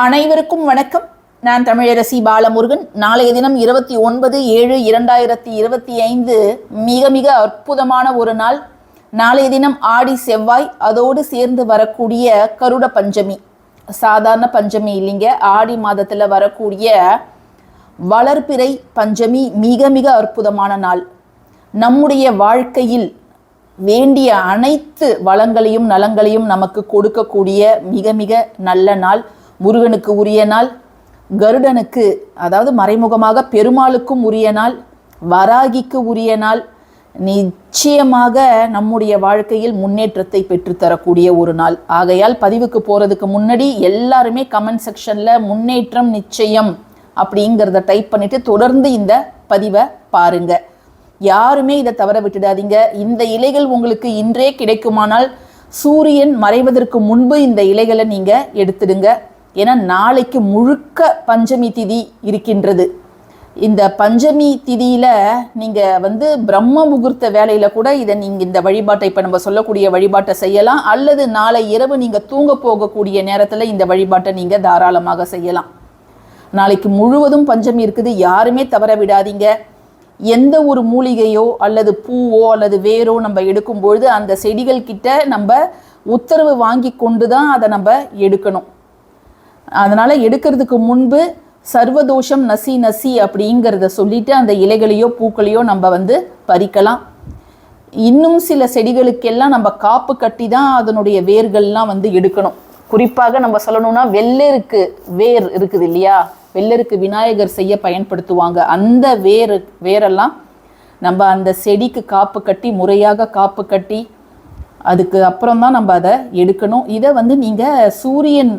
அனைவருக்கும் வணக்கம். நான் தமிழரசி பாலமுருகன். நாளைய தினம் இருபத்தி ஒன்பது ஏழு இரண்டாயிரத்தி இருபத்தி ஐந்து. மிக மிக அற்புதமான ஒரு நாள். நாளைய தினம் ஆடி செவ்வாய் அதோடு சேர்ந்து வரக்கூடிய கருட பஞ்சமி. சாதாரண பஞ்சமி இல்லைங்க. ஆடி மாதத்தில் வரக்கூடிய வளர்பிறை பஞ்சமி மிக மிக அற்புதமான நாள். நம்முடைய வாழ்க்கையில் வேண்டிய அனைத்து வளங்களையும் நலங்களையும் நமக்கு கொடுக்கக்கூடிய மிக மிக நல்ல நாள். முருகனுக்கு உரிய நாள் கருடனுக்கு அதாவது மறைமுகமாக பெருமாளுக்கும் உரிய நாள் வராகிக்கு உரிய நாள் நிச்சயமாக நம்முடைய வாழ்க்கையில் முன்னேற்றத்தை பெற்றுத்தரக்கூடிய ஒரு நாள். ஆகையால் பதிவுக்கு போகிறதுக்கு முன்னாடி எல்லாருமே கமெண்ட் செக்ஷனில் முன்னேற்றம் நிச்சயம் அப்படிங்கிறத டைப் பண்ணிவிட்டு தொடர்ந்து இந்த பதிவை பாருங்க. யாருமே இதை தவற விட்டுடாதீங்க. இந்த இலைகள் உங்களுக்கு இன்றே கிடைக்குமானால் சூரியன் மறைவதற்கு முன்பு இந்த இலைகளை நீங்கள் எடுத்துடுங்க. ஏன்னா நாளைக்கு முழுக்க பஞ்சமி திதி இருக்கின்றது. இந்த பஞ்சமி திதியில நீங்க வந்து பிரம்ம முகூர்த்த வேலையில கூட இதை நீங்க இந்த வழிபாட்டை இப்ப நம்ம சொல்லக்கூடிய வழிபாட்டை செய்யலாம். அல்லது நாளை இரவு நீங்க தூங்க போகக்கூடிய நேரத்துல இந்த வழிபாட்டை நீங்க தாராளமாக செய்யலாம். நாளைக்கு முழுவதும் பஞ்சமி இருக்குது. யாருமே தவற விடாதீங்க. எந்த ஒரு மூலிகையோ அல்லது பூவோ அல்லது வேரோ நம்ம எடுக்கும் பொழுது அந்த செடிகள் கிட்ட நம்ம உத்தரவு வாங்கி கொண்டு தான் அதை நம்ம எடுக்கணும். அதனால் எடுக்கிறதுக்கு முன்பு சர்வதோஷம் நசி நசி அப்படிங்கிறத சொல்லிட்டு அந்த இலைகளையோ பூக்களையோ நம்ம வந்து பறிக்கலாம். இன்னும் சில செடிகளுக்கெல்லாம் நம்ம காப்பு கட்டி தான் அதனுடைய வேர்கள்லாம் வந்து எடுக்கணும். குறிப்பாக நம்ம சொல்லணும்னா வெள்ளருக்கு வேர் இருக்குது இல்லையா? வெள்ளருக்கு விநாயகர் செய்ய பயன்படுத்துவாங்க. அந்த வேர் வேரெல்லாம் நம்ம அந்த செடிக்கு காப்பு கட்டி முறையாக காப்பு கட்டி அதுக்கு அப்புறம் தான் நம்ம அதை எடுக்கணும். இதை வந்து நீங்கள் சூரியன்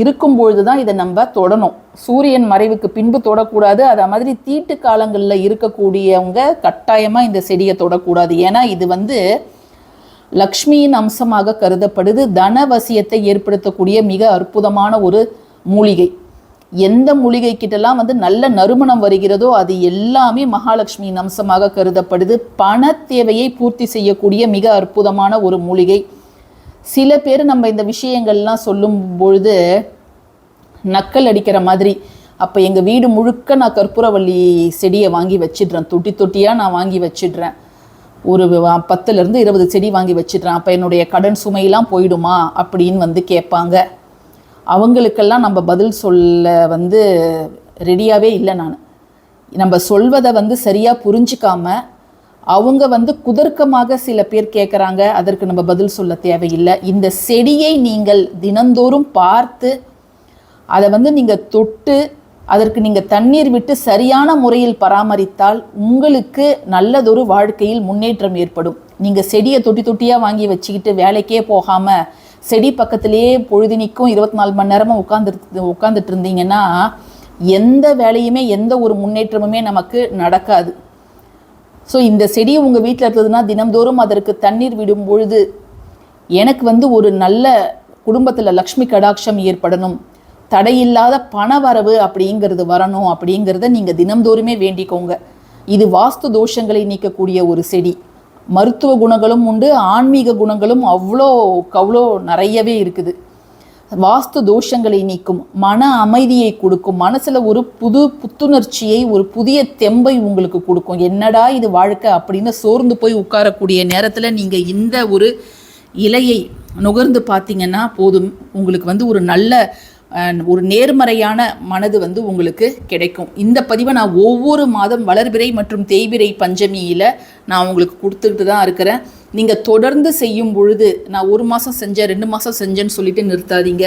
இருக்கும் பொழுது தான் இதை நம்ம தொடணும். சூரியன் மறைவுக்கு பின்பு தொடக்கூடாது. அதை மாதிரி தீட்டு காலங்களில் இருக்கக்கூடியவங்க கட்டாயமாக இந்த செடியை தொடக்கூடாது. ஏன்னா இது வந்து லக்ஷ்மியின் அம்சமாக கருதப்படுது. தனவசியத்தை ஏற்படுத்தக்கூடிய மிக அற்புதமான ஒரு மூலிகை. எந்த மூலிகை கிட்டலாம் வந்து நல்ல நறுமணம் வருகிறதோ அது எல்லாமே மகாலட்சுமியின் அம்சமாக கருதப்படுது. பண தேவையை பூர்த்தி செய்யக்கூடிய மிக அற்புதமான ஒரு மூலிகை. சில பேர் நம்ம இந்த விஷயங்கள்லாம் சொல்லும் பொழுது நக்கல் அடிக்கிற மாதிரி அப்போ எங்கள் வீடு முழுக்க நான் கற்பூரவள்ளி செடியை வாங்கி வச்சிடுறேன். தொட்டி தொட்டியாக நான் வாங்கி வச்சிடுறேன். ஒரு பத்துலேருந்து இருபது செடி வாங்கி வச்சிடுறேன். அப்போ என்னுடைய கடன் சுமையெல்லாம் போயிடுமா அப்படின்னு வந்து கேட்பாங்க. அவங்களுக்கெல்லாம் நம்ம பதில் சொல்ல வந்து ரெடியாகவே இல்லை நான். நம்ம சொல்வதை வந்து சரியாக புரிஞ்சிக்காமல் அவங்க வந்து குதர்க்கமாக சில பேர் கேட்குறாங்க அதற்கு நம்ம பதில் சொல்ல தேவையில்லை. இந்த செடியை நீங்கள் தினந்தோறும் பார்த்து அதை வந்து நீங்கள் தொட்டு அதற்கு நீங்கள் தண்ணீர் விட்டு சரியான முறையில் பராமரித்தால் உங்களுக்கு நல்லதொரு வாழ்க்கையில் முன்னேற்றம் ஏற்படும். நீங்கள் செடியை தொட்டி தொட்டியாக வாங்கி வச்சுக்கிட்டு வேலைக்கே போகாமல் செடி பக்கத்திலேயே பொழுதினிக்கும் இருபத்தி நாலு மணி நேரமும் உட்காந்து உட்காந்துட்டு இருந்தீங்கன்னா எந்த வேலையுமே எந்த ஒரு முன்னேற்றமுமே நமக்கு நடக்காது. ஸோ இந்த செடி உங்கள் வீட்டில் இருந்ததுன்னா தினம்தோறும் அதற்கு தண்ணீர் விடும் பொழுது எனக்கு வந்து ஒரு நல்ல குடும்பத்தில் லக்ஷ்மி கடாட்சம் ஏற்படணும். தடையில்லாத பணவரவு அப்படிங்கிறது வரணும் அப்படிங்கிறத நீங்கள் தினம்தோறுமே வேண்டிக்கோங்க. இது வாஸ்து தோஷங்களை நீக்கக்கூடிய ஒரு செடி. மருத்துவ குணங்களும் உண்டு ஆன்மீக குணங்களும் அவ்வளோ கவ்வளோ நிறையவே இருக்குது. வாஸ்து தோஷங்களை நீக்கும் மன அமைதியை கொடுக்கும் மனசில் ஒரு புது புத்துணர்ச்சியை ஒரு புதிய தெம்பை உங்களுக்கு கொடுக்கும். என்னடா இது வாழ்க்கை அப்படின்னு சோர்ந்து போய் உட்காரக்கூடிய நேரத்தில் நீங்கள் இந்த ஒரு இலையை நுகர்ந்து பார்த்தீங்கன்னா போதும். உங்களுக்கு வந்து ஒரு நல்ல ஒரு நேர்மறையான மனது வந்து உங்களுக்கு கிடைக்கும். இந்த பதிவை நான் ஒவ்வொரு மாதம் வளர்பிறை மற்றும் தேய்பிறை பஞ்சமியில் நான் உங்களுக்கு கொடுத்துக்கிட்டு தான் இருக்கிறேன். நீங்கள் தொடர்ந்து செய்யும் பொழுது நான் ஒரு மாதம் செஞ்சேன் ரெண்டு மாதம் செஞ்சேன்னு சொல்லிட்டு நிறுத்தாதீங்க.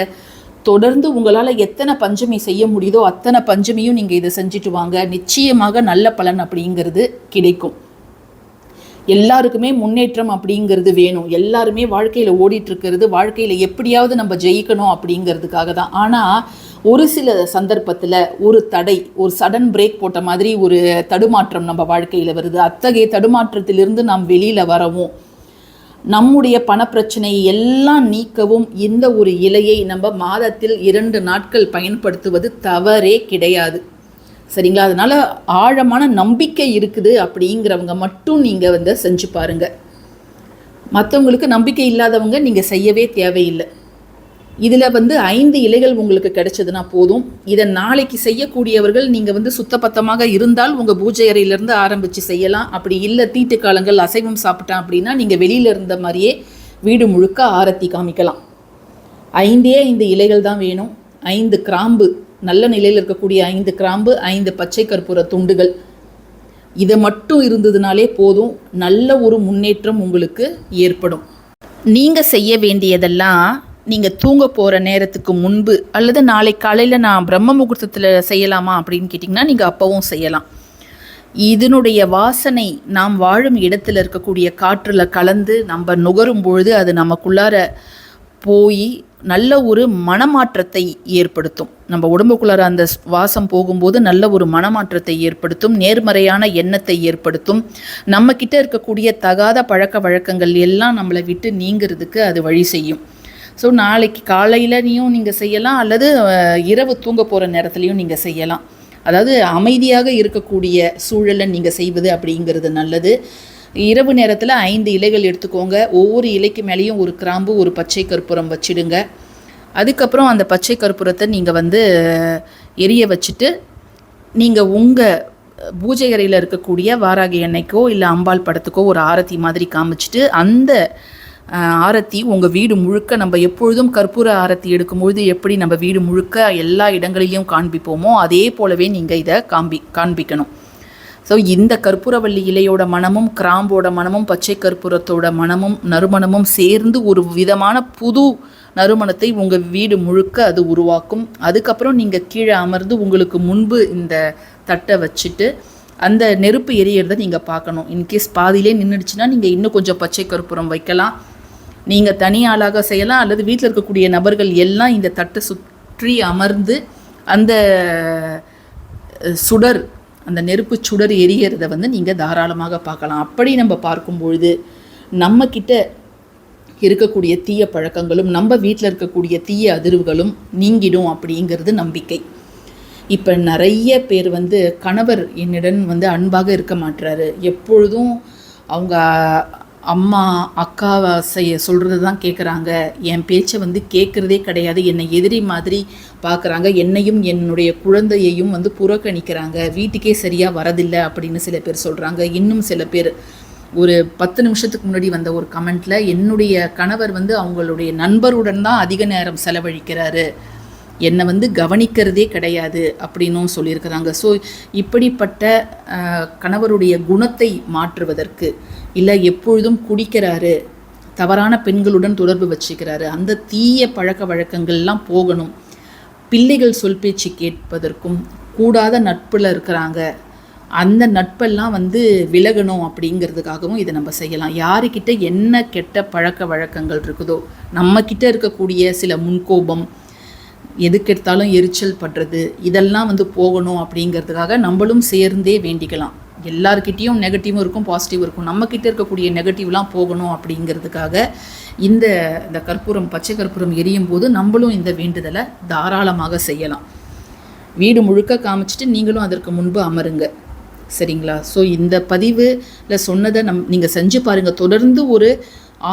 தொடர்ந்து உங்களால் எத்தனை பஞ்சமி செய்ய முடியுதோ அத்தனை பஞ்சமியும் நீங்கள் இதை செஞ்சுட்டு வாங்க. நிச்சயமாக நல்ல பலன் அப்படிங்கிறது கிடைக்கும். எல்லாருக்குமே முன்னேற்றம் அப்படிங்கிறது வேணும். எல்லாருமே வாழ்க்கையில் ஓடிட்டுருக்கிறது வாழ்க்கையில் எப்படியாவது நம்ம ஜெயிக்கணும் அப்படிங்கிறதுக்காக தான். ஆனால் ஒரு சில சந்தர்ப்பத்தில் ஒரு தடை ஒரு சடன் பிரேக் போட்ட மாதிரி ஒரு தடுமாற்றம் நம்ம வாழ்க்கையில் வருது. அத்தகைய தடுமாற்றத்திலிருந்து நாம் வெளியில் வரவும் நம்முடைய பணப்பிரச்சனையை எல்லாம் நீக்கவும் இந்த ஒரு இலையை நம்ம மாதத்தில் இரண்டு நாட்கள் பயன்படுத்துவது தவறே கிடையாது. சரிங்களா? அதனால் ஆழமான நம்பிக்கை இருக்குது அப்படிங்கிறவங்க மட்டும் நீங்கள் வந்து செஞ்சு பாருங்கள் மற்றவங்களுக்கு நம்பிக்கை இல்லாதவங்க நீங்கள் செய்யவே தேவையில்லை. இதில் வந்து ஐந்து இலைகள் உங்களுக்கு கிடைச்சதுன்னா போதும். இதை நாளைக்கு செய்யக்கூடியவர்கள் நீங்கள் வந்து சுத்தப்பத்தமாக இருந்தால் உங்கள் பூஜை அறையிலேருந்து ஆரம்பித்து செய்யலாம். அப்படி இல்லை தீட்டு காலங்கள் அசைவம் சாப்பிட்டேன் அப்படின்னா நீங்கள் வெளியில் இருந்த மாதிரியே வீடு முழுக்க ஆரத்தி காமிக்கலாம். ஐந்தே ஐந்து இலைகள் தான் வேணும். ஐந்து கிராம்பு நல்ல நிலையில் இருக்கக்கூடிய ஐந்து கிராம்பு ஐந்து பச்சை கற்பூர துண்டுகள். இதை மட்டும் இருந்ததுனாலே போதும். நல்ல ஒரு முன்னேற்றம் உங்களுக்கு ஏற்படும். நீங்கள் செய்ய வேண்டியதெல்லாம் நீங்கள் தூங்க போகிற நேரத்துக்கு முன்பு அல்லது நாளை காலையில் நான் பிரம்ம முகூர்த்தத்தில் செய்யலாமா அப்படின்னு கேட்டிங்கன்னா நீங்கள் அப்போவும் செய்யலாம். இதனுடைய வாசனை நாம் வாழும் இடத்துல இருக்கக்கூடிய காற்றில் கலந்து நம்ம நுகரும் பொழுது அது நமக்குள்ளார போய் நல்ல ஒரு மனமாற்றத்தை ஏற்படுத்தும். நம்ம உடம்புக்குள்ளார அந்த ஸ்- வாசம் போகும்போது நல்ல ஒரு மனமாற்றத்தை ஏற்படுத்தும் நேர்மறையான எண்ணத்தை ஏற்படுத்தும். நம்மக்கிட்ட இருக்கக்கூடிய தகாத பழக்க வழக்கங்கள் எல்லாம் நம்மளை விட்டு நீங்கிறதுக்கு அது வழி செய்யும். ஸோ நாளைக்கு காலையிலையும் நீங்கள் செய்யலாம் அல்லது இரவு தூங்க போகிற நேரத்துலையும் நீங்கள் செய்யலாம். அதாவது அமைதியாக இருக்கக்கூடிய சூழலை நீங்கள் செய்வது அப்படிங்கிறது நல்லது. இரவு நேரத்தில் ஐந்து இலைகள் எடுத்துக்கோங்க. ஒவ்வொரு இலைக்கு மேலேயும் ஒரு கிராம்பு ஒரு பச்சை கற்பூரம் வச்சிடுங்க. அதுக்கப்புறம் அந்த பச்சை கற்பூரத்தை நீங்கள் வந்து எரிய வச்சுட்டு நீங்கள் உங்கள் பூஜை அறையில் இருக்கக்கூடிய வாராகி எண்ணெய்க்கோ இல்லை அம்பாள் படத்துக்கோ ஒரு ஆரத்தி மாதிரி காமிச்சிட்டு அந்த ஆரத்தி உங்கள் வீடு முழுக்க நம்ம எப்பொழுதும் கற்பூர ஆரத்தி எடுக்கும்பொழுது எப்படி நம்ம வீடு முழுக்க எல்லா இடங்களிலையும் காண்பிப்போமோ அதே போலவே நீங்கள் இதை காண்பி காண்பிக்கணும். ஸோ இந்த கற்பூரவள்ளி இலையோட மணமும் கிராம்போட மணமும் பச்சை கற்பூரத்தோட மணமும் நறுமணமும் சேர்ந்து ஒரு விதமான புது நறுமணத்தை உங்கள் வீடு முழுக்க அது உருவாக்கும். அதுக்கப்புறம் நீங்கள் கீழே அமர்ந்து உங்களுக்கு முன்பு இந்த தட்டை வச்சுட்டு அந்த நெருப்பு எரியறதை நீங்கள் பார்க்கணும். இன்கேஸ் பாதியிலே நின்றுடுச்சுன்னா நீங்கள் இன்னும் கொஞ்சம் பச்சை கற்பூரம் வைக்கலாம். நீங்கள் தனி ஆளாக செய்யலாம் அல்லது வீட்டில் இருக்கக்கூடிய நபர்கள் எல்லாம் இந்த தட்டை சுற்றி அமர்ந்து அந்த சுடர் அந்த நெருப்பு சுடர் எரியறதை வந்து நீங்கள் தாராளமாக பார்க்கலாம். அப்படி நம்ம பார்க்கும் பொழுது நம்மக்கிட்ட இருக்கக்கூடிய தீய பழக்கங்களும் நம்ம வீட்டில் இருக்கக்கூடிய தீய அதிர்வுகளும் நீங்கிடும் அப்படிங்கிறது நம்பிக்கை. இப்போ நிறைய பேர் வந்து கணவர் என்னிடம் வந்து அன்பாக இருக்க மாட்டுறாரு எப்பொழுதும் அவங்க அம்மா அக்காவை செய்ய சொல்கிறது தான் கேட்குறாங்க என் பேச்சை வந்து கேட்குறதே கிடையாது. என்னை எதிரி மாதிரி பார்க்குறாங்க என்னையும் என்னுடைய குழந்தையையும் வந்து புறக்கணிக்கிறாங்க. வீட்டுக்கே சரியாக வரதில்லை அப்படின்னு சில பேர் சொல்கிறாங்க இன்னும் சில பேர் ஒரு பத்து நிமிஷத்துக்கு முன்னாடி வந்த ஒரு கமெண்ட்டில் என்னுடைய கணவர் வந்து அவங்களுடைய நண்பருடன் தான் அதிக நேரம் செலவழிக்கிறாரு. என்னை வந்து கவனிக்கிறதே கிடையாது அப்படின்னும் சொல்லியிருக்கிறாங்க. ஸோ இப்படிப்பட்ட கணவருடைய குணத்தை மாற்றுவதற்கு இல்லை எப்பொழுதும் குடிக்கிறாரு தவறான பெண்களுடன் தொடர்பு வச்சுக்கிறாரு அந்த தீய பழக்க வழக்கங்கள்லாம் போகணும். பிள்ளைகள் சொல் பேச்சு கேட்பதற்கும் கூடாத நட்பில் இருக்கிறாங்க. அந்த நட்பெல்லாம் வந்து விலகணும் அப்படிங்கிறதுக்காகவும் இதை நம்ம செய்யலாம். யாருக்கிட்ட என்ன கெட்ட பழக்க வழக்கங்கள் இருக்குதோ நம்மக்கிட்ட இருக்கக்கூடிய சில முன்கோபம் எதுக்கெடுத்தாலும் எரிச்சல் படுறது இதெல்லாம் வந்து போகணும் அப்படிங்கிறதுக்காக நம்மளும் சேர்ந்தே வேண்டிக்கலாம். எல்லார்கிட்டேயும் நெகட்டிவும் இருக்கும் பாசிட்டிவும் இருக்கும். நம்மக்கிட்ட இருக்கக்கூடிய நெகட்டிவ்லாம் போகணும் அப்படிங்கிறதுக்காக இந்த இந்த கற்பூரம் பச்சை கற்பூரம் எரியும் போது நம்மளும் இந்த வேண்டுதலை தாராளமாக செய்யலாம். வீடு முழுக்க காமிச்சிட்டு நீங்களும் அதற்கு முன்பு அமருங்க. சரிங்களா? ஸோ இந்த பதிவில் சொன்னதை நம் நீங்கள் செஞ்சு பாருங்கள் தொடர்ந்து ஒரு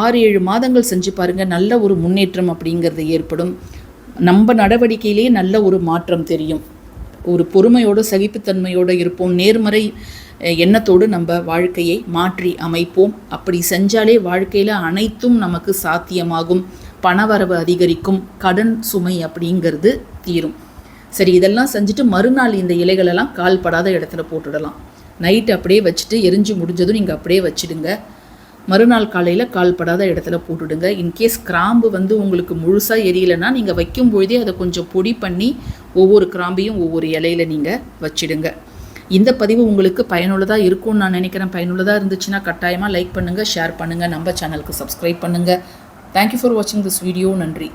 ஆறு ஏழு மாதங்கள் செஞ்சு பாருங்கள் நல்ல ஒரு முன்னேற்றம் அப்படிங்கிறது ஏற்படும். நம்ம நடவடிக்கையிலேயே நல்ல ஒரு மாற்றம் தெரியும். ஒரு பொறுமையோடு சகிப்புத்தன்மையோடு இருப்போம். நேர்மறை எண்ணத்தோடு நம்ம வாழ்க்கையை மாற்றி அமைப்போம். அப்படி செஞ்சாலே வாழ்க்கையில் அனைத்தும் நமக்கு சாத்தியமாகும். பணவரவு அதிகரிக்கும். கடன் சுமை அப்படிங்கிறது தீரும். சரி இதெல்லாம் செஞ்சுட்டு மறுநாள் இந்த இலைகளெல்லாம் கால்படாத இடத்துல போட்டுடலாம். நைட் அப்படியே வச்சுட்டு எரிஞ்சு முடிஞ்சதும் நீங்கள் அப்படியே வச்சுடுங்க. மறுநாள் காலையில் கால்படாத இடத்துல போட்டுடுங்க. இன்கேஸ் கிராம்பு வந்து உங்களுக்கு முழுசாக எரியலைன்னா நீங்கள் வைக்கும் பொழுதே அதை கொஞ்சம் பொடி பண்ணி ஒவ்வொரு கிராம்பையும் ஒவ்வொரு இலையில நீங்கள் வச்சிடுங்க. இந்த பதிவு உங்களுக்கு பயனுள்ளதாக இருக்கும்னு நான் நினைக்கிறேன். பயனுள்ளதாக இருந்துச்சுன்னா கட்டாயமாக லைக் பண்ணுங்கள் ஷேர் பண்ணுங்கள் நம்ம சேனலுக்கு சப்ஸ்கிரைப் பண்ணுங்கள் தேங்க்யூ ஃபார் வாட்சிங் திஸ் வீடியோ நன்றி.